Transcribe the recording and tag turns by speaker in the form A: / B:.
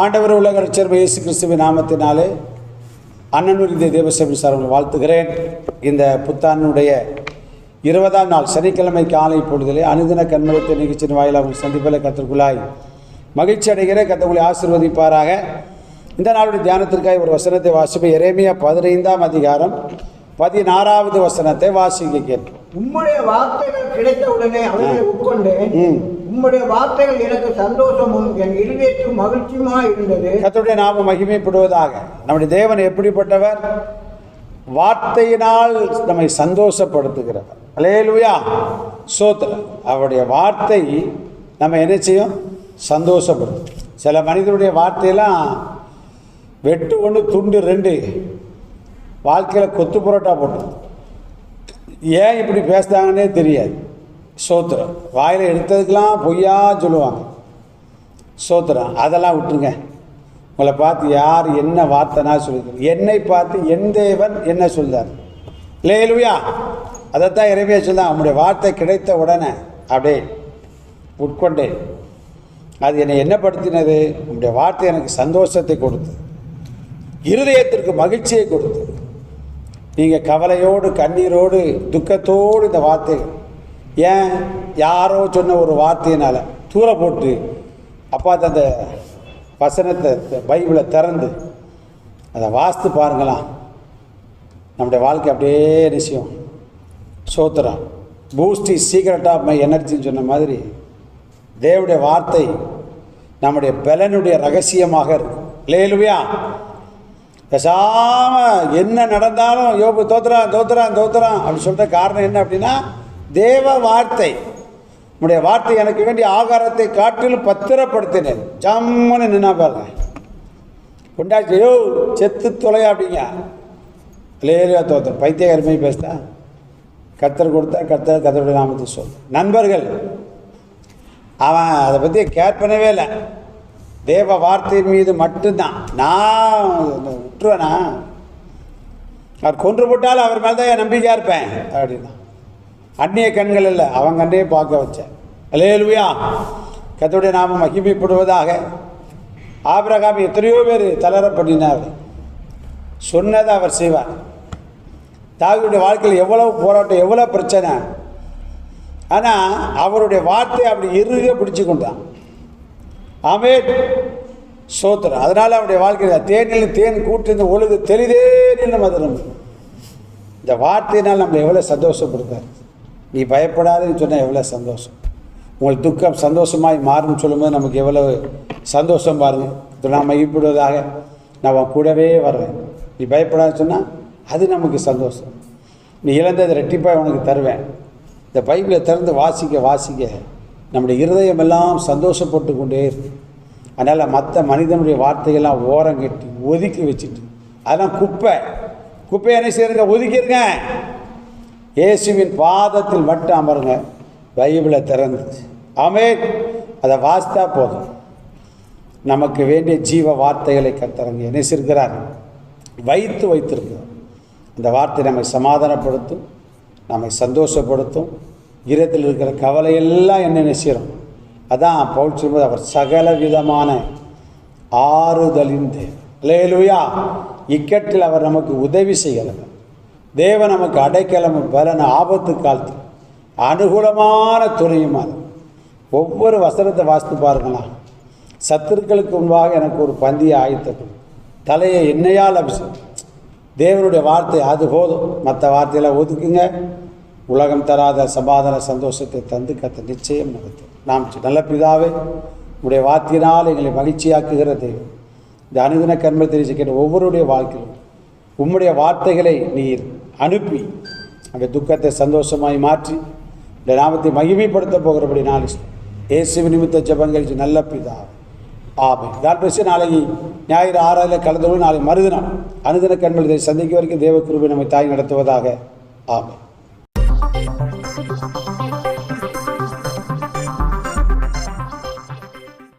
A: ஆண்டவர் உலக ரட்சர் இயேசு கிறிஸ்துவின் நாமத்தினாலே அண்ணனூர் இந்த தேவசபை சார்பில் வாழ்த்துகிறேன். இந்த புத்தாண்டுடைய இருபதாம் நாள் சனிக்கிழமை காலை பொழுதிலே அனுதின கண்மலத்தை நிகழ்ச்சியின் வாயிலாக உங்கள் சந்திப்பில் கத்திற்குள்ளாய் மகிழ்ச்சி அடைகிற கத்தவுகளை ஆசிர்வதிப்பாராக. இந்த நாளுடைய தியானத்திற்காக ஒரு வசனத்தை வாசிப்ப எரேமியா பதினைந்தாம் அதிகாரம் பதினாறாவது வசனத்தை வாசிக்க கேட்போம்.
B: உம்முடைய வார்த்தைகள் கிடைத்த உடனே அவைகளை உட்கொண்டேன்.
A: ம்.
B: உம்முடைய வார்த்தைகள் எனக்கு சந்தோஷமும் என் இருதயத்துக்கு மகிழ்ச்சியுமா இருந்தது.
A: கத்துடைய நாம மகிமைப்படுவதாக. நம்முடைய தேவன் எப்படிப்பட்டவர்? வார்த்தையினால் நம்மை சந்தோஷப்படுத்துகிறவர். அலேலுயா சோத்திரம். அவருடைய வார்த்தை நம்ம என்ன செய்யும்? சந்தோஷப்படுத்தும். சில மனிதனுடைய வார்த்தையெல்லாம் வெட்டு ஒன்று துண்டு ரெண்டு வாழ்க்கையில் கொத்து புரோட்டா போட்டு. ஏன் இப்படி பேசுகிறாங்கன்னே தெரியாது. சோத்திரம். வாயில் எடுத்ததுக்கெலாம் பொய்யா சொல்லுவாங்க. சோத்திரம் அதெல்லாம் விட்டுருங்க. உங்களை பார்த்து யார் என்ன வார்த்தைனா சொல்லுது. என்னை பார்த்து என் தேவன் என்ன சொல்றார். லேலுயா அதைத்தான் இறைமையா சொல்ல அவனுடைய வார்த்தை கிடைத்த உடனே அப்படியே உட்கொண்டேன் அது என்னை என்ன படுத்தினது? உங்களுடைய வார்த்தை எனக்கு சந்தோஷத்தை கொடுத்து இருதயத்திற்கு மகிழ்ச்சியை கொடுத்து நீங்கள் கவலையோடு கண்ணீரோடு துக்கத்தோடு இந்த வார்த்தைகள் ஏன் யாரோ சொன்ன ஒரு வார்த்தையினால் தூர போட்டு அப்பா அந்த வசனத்தை பைபிளை திறந்து அதை வாஸ்து பாருங்களாம். நம்முடைய வாழ்க்கை அப்படியே நிச்சயம். சோத்திரம். பூஸ்டி சீக்ரெட் ஆஃப் மை எனர்ஜின்னு சொன்ன மாதிரி தேவடைய வார்த்தை நம்முடைய பலனுடைய ரகசியமாக இருக்கும் லேலுவியா பேசாமல் என்ன நடந்தாலும் யோபு தோத்துறான் தோத்துறான் தோத்துறான் அப்படின்னு சொல்கிற காரணம் என்ன அப்படின்னா தேவ வார்த்தை. உடைய வார்த்தை எனக்கு வேண்டிய ஆகாரத்தை காட்டிலும் பத்திரப்படுத்தினேன். ஜம்முன்னு நின்னா பாருங்க. கொண்டாச்சு யோ செத்து தொலையா அப்படிங்க. லேலியா தோத்தர்? பைத்தியகரமே பேசுதா? கத்தர் கொடுத்தா கத்தர் கத்தருடைய நாமத்தை சொல். நண்பர்கள் அவன் அதை பற்றி கேர் பண்ணவே இல்லை. தேவ வார்த்தையின் மீது மட்டும்தான். நான் விட்டுருவேனா அவர் கொன்று போட்டாலும் அவர் மேலே தான் என் நம்பிக்கையாக இருப்பேன். அப்படின்னா அந்நிய கண்கள் இல்லை அவன் கண்டையே பார்க்க வச்சேன். அலேலுயா கத்துடைய நாம மகிமைப்படுவதாக ஆபிரகாம் எத்தனையோ பேர் தளர பண்ணினார் சொன்னதை அவர் செய்வார். தாவியுடைய வாழ்க்கையில் எவ்வளவு போராட்டம் எவ்வளோ பிரச்சனை. ஆனால் அவருடைய வார்த்தை அப்படி இறுக பிடிச்சு கொண்டான். ஆமே சோத்திரம். அதனால் அவருடைய வாழ்க்கையில் தேனில் தேன் கூட்டு இந்த ஒழுகு தெளிதே நின்று மதுரம். இந்த வார்த்தையினால் நம்ம எவ்வளோ சந்தோஷப்படுத்தார். நீ பயப்படாதுன்னு சொன்னால் எவ்வளோ சந்தோஷம். உங்களுக்கு துக்கம் சந்தோஷமாய் மாறும்னு சொல்லும்போது நமக்கு எவ்வளவு சந்தோஷம் பாருங்கள் நான் மகிழ்ப்படுவதாக நான் கூடவே வர்றேன். நீ பயப்படாதுன்னு சொன்னால் அது நமக்கு சந்தோஷம். நீ இழந்ததை ரெட்டிப்பாக உனக்கு தருவேன். இந்த பைபிளை திறந்து வாசிக்க வாசிக்க நம்முடைய இருதயம் எல்லாம் சந்தோஷப்பட்டு கொண்டே இருக்கு. அதனால் மற்ற மனிதனுடைய வார்த்தைகள்லாம் ஓரம் கட்டி ஒதுக்கி வச்சுட்டு அதெல்லாம் குப்பை. குப்பையை என்ன செய்யுங்க ஒதுக்கிருங்க இயேசுவின் பாதத்தில் மட்டும் அமருங்க பைபிளை திறந்து ஆமே அதை வாசித்தா போதும். நமக்கு வேண்டிய ஜீவ வார்த்தைகளை கத்தரங்க என்ன வைத்து வைத்திருக்கிறார் இந்த வார்த்தை நம்மை சமாதானப்படுத்தும் நம்மை சந்தோஷப்படுத்தும். ஈரத்தில் இருக்கிற கவலையெல்லாம் என்ன நினைச்சிடும் அதான் பவுல் போது அவர் சகல விதமான ஆறுதலின் தேவை லேலுயா இக்கட்டில் அவர் நமக்கு உதவி செய்கிறவர். தேவன் நமக்கு அடைக்கலமும் பலன் ஆபத்து காலத்தில் அனுகூலமான துணையுமான ஒவ்வொரு வசனத்தை வாசித்து பாருங்களா. சத்துருக்களுக்கு முன்பாக எனக்கு ஒரு பந்தியை ஆயத்தப்படும் தலையை என்னையால் அபிஷேகம். தேவனுடைய வார்த்தை அது போதும். மற்ற வார்த்தையெல்லாம் ஒதுக்குங்க. உலகம் தராத சமாதான சந்தோஷத்தை தந்து கத்த நிச்சயம் நடத்தும். நாம் நல்ல பிதாவே உடைய வார்த்தையினால் எங்களை மகிழ்ச்சியாக்குகிற தெய்வம் இந்த அனுதின கர்ம தெரிவிக்கிற ஒவ்வொருடைய வாழ்க்கையிலும் உம்முடைய வார்த்தைகளை நீர் அனுப்பி அந்த துக்கத்தை சந்தோஷமாய் மாற்றி இந்த நாமத்தை மகிமைப்படுத்த போகிறபடி நாள் இயேசு நிமித்த ஜபங்கள் நல்ல பிதா. ஆமை தான் பேசி நாளைக்கு ஞாயிறு ஆறாவில் கலந்து நாளை மறுதினம் அனுதின கண்மலை சந்திக்க வரைக்கும் தேவக்குருவை நம்மை தாய் நடத்துவதாக. ஆமை